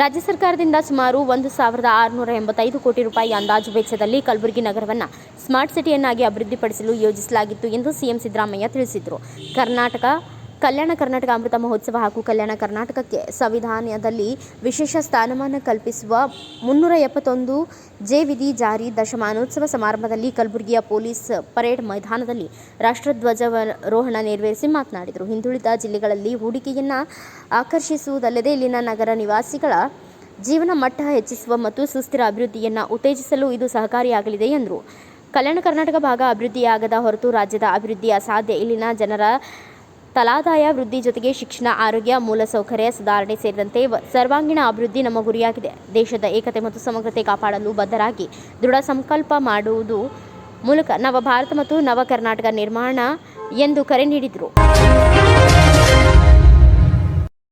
ರಾಜ್ಯ ಸರ್ಕಾರದಿಂದ ಸುಮಾರು ಒಂದು ಸಾವಿರದ ಆರುನೂರ ಎಂಬತ್ತೈದು ಕೋಟಿ ರೂಪಾಯಿ ಅಂದಾಜು ವೆಚ್ಚದಲ್ಲಿ ಕಲಬುರಗಿ ನಗರವನ್ನು ಸ್ಮಾರ್ಟ್ ಸಿಟಿಯನ್ನಾಗಿ ಅಭಿವೃದ್ಧಿಪಡಿಸಲು ಯೋಜಿಸಲಾಗಿತ್ತು ಎಂದು ಸಿಎಂ ಸಿದ್ದರಾಮಯ್ಯ ತಿಳಿಸಿದರು. ಕರ್ನಾಟಕ ಕಲ್ಯಾಣ ಕರ್ನಾಟಕ ಅಮೃತ ಮಹೋತ್ಸವ ಹಾಗೂ ಕಲ್ಯಾಣ ಕರ್ನಾಟಕಕ್ಕೆ ಸಂವಿಧಾನದಲ್ಲಿ ವಿಶೇಷ ಸ್ಥಾನಮಾನ ಕಲ್ಪಿಸುವ ಮುನ್ನೂರ ಎಪ್ಪತ್ತೊಂದು ಜೆ ವಿಧಿ ಜಾರಿ ದಶಮಾನೋತ್ಸವ ಸಮಾರಂಭದಲ್ಲಿ ಕಲಬುರಗಿಯ ಪೊಲೀಸ್ ಪರೇಡ್ ಮೈದಾನದಲ್ಲಿ ರಾಷ್ಟ್ರಧ್ವಜಾರೋಹಣ ನೆರವೇರಿಸಿ ಮಾತನಾಡಿದರು. ಹಿಂದುಳಿದ ಜಿಲ್ಲೆಗಳಲ್ಲಿ ಹೂಡಿಕೆಯನ್ನು ಆಕರ್ಷಿಸುವುದಲ್ಲದೆ ಇಲ್ಲಿನ ನಗರ ನಿವಾಸಿಗಳ ಜೀವನ ಮಟ್ಟ ಹೆಚ್ಚಿಸುವ ಮತ್ತು ಸುಸ್ಥಿರ ಅಭಿವೃದ್ಧಿಯನ್ನು ಉತ್ತೇಜಿಸಲು ಇದು ಸಹಕಾರಿಯಾಗಲಿದೆ ಎಂದರು. ಕಲ್ಯಾಣ ಕರ್ನಾಟಕ ಭಾಗ ಅಭಿವೃದ್ಧಿಯಾಗದ ಹೊರತು ರಾಜ್ಯದ ಅಭಿವೃದ್ಧಿ ಅಸಾಧ್ಯ. ಇಲ್ಲಿನ ಜನರ ತಲಾದಾಯ ವೃದ್ಧಿ ಜೊತೆಗೆ ಶಿಕ್ಷಣ, ಆರೋಗ್ಯ ಮೂಲಸೌಕರ್ಯ ಸುಧಾರಣೆ ಸೇರಿದಂತೆ ಸರ್ವಾಂಗೀಣ ಅಭಿವೃದ್ಧಿ ನಮ್ಮ ಗುರಿಯಾಗಿದೆ ದೇಶದ ಏಕತೆ ಮತ್ತು ಸಮಗ್ರತೆ ಕಾಪಾಡಲು ಬದ್ಧರಾಗಿ ದೃಢ ಸಂಕಲ್ಪ ಮಾಡುವುದು ಮೂಲಕ ನವ ಭಾರತ ಮತ್ತು ನವ ಕರ್ನಾಟಕ ನಿರ್ಮಾಣ ಎಂದು ಕರೆ ನೀಡಿದರು.